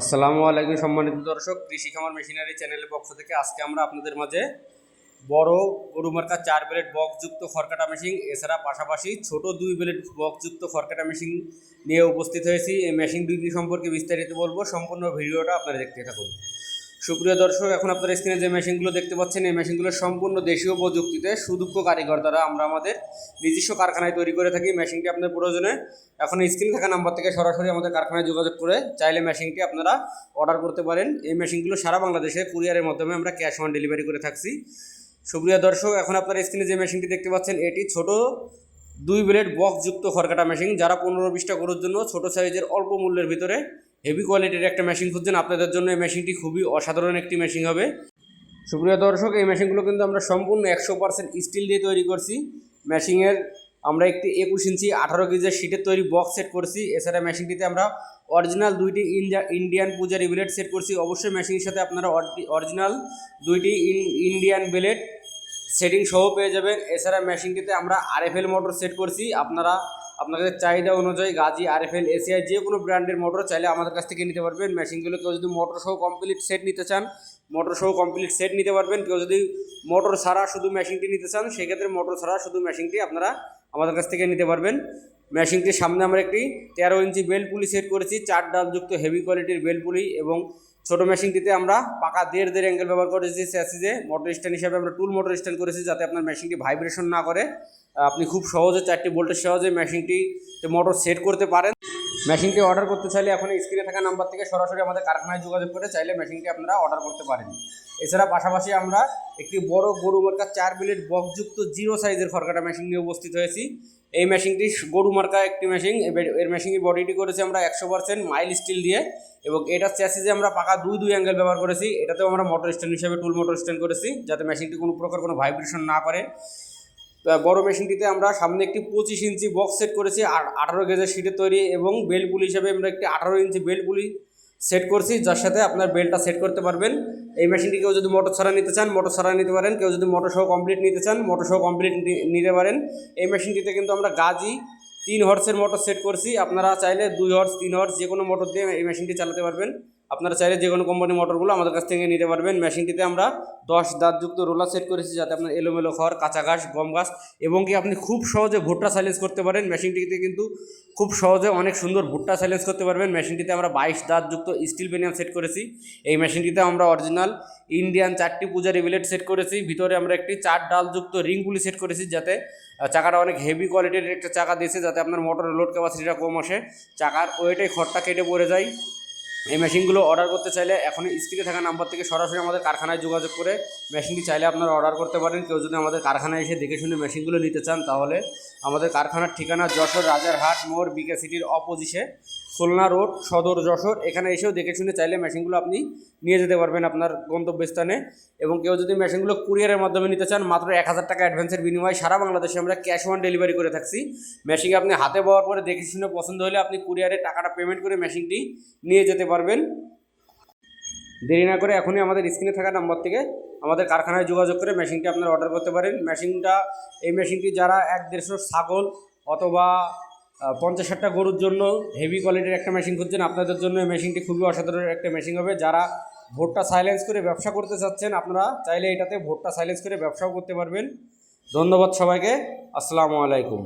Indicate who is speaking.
Speaker 1: আসসালামু আলাইকুম সম্মানিত দর্শক, কৃষি খামার মেশিনারি চ্যানেলের পক্ষ থেকে আজকে আমরা আপনাদের মাঝে বড় গরু মার্কা চার বেলেট বক্সযুক্ত খড়কাটা মেশিন, এছাড়া পাশাপাশি ছোট দুই বেলেট বক্সযুক্ত খড়কাটা মেশিন নিয়ে উপস্থিত হয়েছি। এই মেশিন দুইটি সম্পর্কে বিস্তারিত বলব, সম্পূর্ণ ভিডিওটা আপনারা দেখতে থাকুন। সুপ্রিয় দর্শক, এখন আপনারা স্ক্রিনে যে মেশিনগুলো দেখতে পাচ্ছেন, এই মেশিনগুলো সম্পূর্ণ দেশীয় প্রযুক্তিতে সুদক্ষ কারিগর দ্বারা আমরা আমাদের নিজস্ব কারখানায় তৈরি করে থাকি। মেশিনটি আপনার প্রয়োজনে এখন স্ক্রিনে থাকা নাম্বার থেকে সরাসরি আমাদের কারখানায় যোগাযোগ করে চাইলে মেশিনটি আপনারা অর্ডার করতে পারেন। এই মেশিনগুলো সারা বাংলাদেশে কুরিয়ারের মাধ্যমে আমরা ক্যাশ অন ডেলিভারি করে থাকছি। সুপ্রিয় দর্শক, এখন আপনারা স্ক্রিনে যে মেশিনটি দেখতে পাচ্ছেন, এটি ছোট দুই ব্লেড বক্সযুক্ত খড়কাটা মেশিন যারা পনেরো বিশটা গরুর জন্য ছোট সাইজের অল্প মূল্যের ভিতরে হেভি কোয়ালিটির একটা মেশিন খুঁজছেন, আপনাদের জন্য এই মেশিনটি খুবই অসাধারণ একটি মেশিন হবে। সুপ্রিয় দর্শক, এই মেশিনগুলো কিন্তু আমরা সম্পূর্ণ একশো পার্সেন্ট স্টিল দিয়ে তৈরি করছি। মেশিনের আমরা একটি একুশ ইঞ্চি, আঠারো কেজির শিটের তৈরি বক্স সেট করছি। এছাড়া মেশিনটিতে আমরা অরিজিনাল দুইটি ইন্ডিয়ান পূজারি ব্লেড সেট করছি। অবশ্যই মেশিনের সাথে আপনারা অরিজিনাল দুইটি ইন্ডিয়ান ব্লেড সেটিং সহ পেয়ে যাবেন। এছাড়া মেশিনটিতে আমরা আর আরএফএল মোটর সেট করছি। আপনারা আপনাদের চাহিদা অনুযায়ী গাজি, আরএফএল, এসিআই যে কোনো ব্র্যান্ডের মোটর চাইলে আমাদের কাছ থেকে নিতে পারবেন। মেশিনগুলো কেউ যদি মোটর সহ কমপ্লিট সেট নিতে চান, মোটর সহ কমপ্লিট সেট নিতে পারবেন। কেউ যদি মোটর ছাড়া শুধু মেশিনটি নিতে চান, সেক্ষেত্রে মোটর ছাড়া শুধু মেশিনটি আপনারা আমাদের কাছ থেকে নিতে পারবেন। মেশিনটির সামনে আমরা একটি তেরো ইঞ্চি বেল পুলি সেট করেছি, চার ডালযুক্ত হেভি কোয়ালিটির বেল পুলি এবং ছোট মেশিনটিতে আমরা পাকা দেড় দেড় অ্যাঙ্গেল ব্যবহার করেছি স্যাসিজে মোটর স্ট্যান্ড হিসাবে আমরা টুল মোটর স্ট্যান্ড করেছি যাতে আপনার মেশিনটি ভাইব্রেশন না করে। আপনি খুব সহজে চারটি বোল্টের সহজে মেশিনটিতে মোটর সেট করতে পারেন। মেশিনটি অর্ডার করতে চাইলে এখন স্ক্রিনে থাকা নাম্বার থেকে সরাসরি আমাদের কারখানায় যোগাযোগ করে চাইলে মেশিনটি আপনারা অর্ডার করতে পারেন। এছাড়া পাশাপাশি আমরা একটি বড় গরু মার্কা চার বিলেট বক্সযুক্ত জিরো সাইজের ফরকাটা মেশিন নিয়ে উপস্থিত হয়েছি। এই মেশিনটি গরু মার্কা একটি মেশিন এর মেশিনের বডিটি করেছি আমরা একশো পার্সেন্ট মাইল স্টিল দিয়ে এবং এটার চ্যাসিজে আমরা পাকা দুই দুই অ্যাঙ্গেল ব্যবহার করেছি। এটাতেও আমরা মোটর স্ট্যান্ড হিসেবে টুল মোটর স্ট্যান্ড করেছি যাতে মেশিনটি কোনো প্রকার কোনো ভাইব্রেশন না করে। বড় মেশিনটিতে আমরা সামনে একটি পঁচিশ ইঞ্চি বক্স সেট করেছি আর আঠারো গেজের শিটের তৈরি এবং বেল্ট পুলি হিসেবে আমরা একটি আঠারো ইঞ্চি বেল্ট পুলি সেট করছি, যার সাথে আপনার বেল্টটা সেট করতে পারবেন। এই মেশিনটি কেউ যদি মোটর ছাড়া নিতে চান মোটর ছাড়া নিতে পারেন। কেউ যদি মোটর সহ কমপ্লিট নিতে চান মোটর সহ কমপ্লিট নিতে পারেন। এই মেশিনটিতে কিন্তু আমরা গাজি তিন হর্সের মোটর সেট করছি। আপনারা চাইলে দুই হর্স তিন হর্স যে কোনো মোটর দিয়ে এই মেশিনটি চালাতে পারবেন। আপনারা চাইলে যে কোনো কোম্পানির মোটরগুলো আমাদের কাছ থেকে নিতে পারবেন। মেশিনটিতে আমরা দশ দাঁতযুক্ত রোলার সেট করেছি যাতে আপনার এলোমেলো খড়, কাঁচা ঘাস, গম ঘাস এবং কি আপনি খুব সহজে ভুট্টা সাইলেন্স করতে পারেন। মেশিনটিতে কিন্তু খুব সহজে অনেক সুন্দর ভুট্টা সাইলেন্স করতে পারবেন। মেশিনটিতে আমরা বাইশ দাঁতযুক্ত স্টিল পেনিয়াম সেট করেছি। এই মেশিনটিতে আমরা অরিজিনাল ইন্ডিয়ান চারটি পূজারি বিলেট সেট করেছি। ভিতরে আমরা একটি চার ডালযুক্ত রিংগুলি সেট করেছি যাতে চাকাটা অনেক হেভি কোয়ালিটির একটা চাকা দিয়েছে যাতে আপনার মোটরের লোড ক্যাপাসিটিটা কম আসে। চাকার ওয়েটে খড়টা কেটে পড়ে যায়। এই মেশিনগুলো অর্ডার করতে চাইলে এখন স্ক্রিনে থাকা নাম্বার থেকে সরাসরি আমাদের কারখানায় যোগাযোগ করে মেশিনটি চাইলে আপনারা অর্ডার করতে পারেন। কেউ যদি আমাদের কারখানায় এসে দেখে শুনে মেশিনগুলো নিতে চান, তাহলে আমাদের কারখানার ঠিকানা যশোর রাজারহাট মোড় বিকে সিটির অপোজিশে খুলনা রোড, সদর যশোর। এখানে এসেও দেখে শুনে চাইলে মেশিনগুলো আপনি নিয়ে যেতে পারবেন আপনার গন্তব্যস্থানে। এবং কেউ যদি মেশিনগুলো কুরিয়ারের মাধ্যমে নিতে চান, মাত্র এক হাজার টাকা অ্যাডভান্সের বিনিময়ে সারা বাংলাদেশে আমরা ক্যাশ অন ডেলিভারি করে থাকছি। মেশিন আপনি হাতে পাওয়ার পরে দেখে শুনে পছন্দ হলে আপনি কুরিয়ারে টাকাটা পেমেন্ট করে মেশিনটি নিয়ে যেতে পারবেন। দেরি না করে এখনই আমাদের স্ক্রিনে থাকা নাম্বার থেকে আমাদের কারখানায় যোগাযোগ করে মেশিনটি আপনারা অর্ডার করতে পারেন। মেশিনটা এই মেশিনটি যারা এক দেড়শো ছাগল অথবা পঞ্চাশ ষাটটা গরুর জন্য হেভি কোয়ালিটির একটা মেশিন খুঁজছেন। আপনাদের জন্য এই মেশিনটি খুবই অসাধারণ একটা মেশিন হবে। যারা ভোটটা সাইলেন্স করে ব্যবসা করতে চাচ্ছেন, আপনারা চাইলে এটাতে ভোটটা সাইলেন্স করে ব্যবসাও করতে পারবেন। ধন্যবাদ সবাইকে। আসসালামু আলাইকুম।